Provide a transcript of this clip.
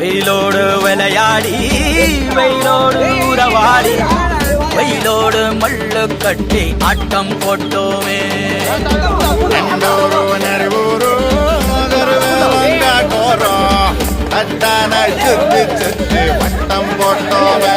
வெயிலோடு விளையாடி வெயிலோடு உறவாடி வெயிலோடு மல்லு கட்டி ஆட்டம் போட்டோமே. அத்தான சுத்தி சுத்தி வட்டம் போட்டோமே.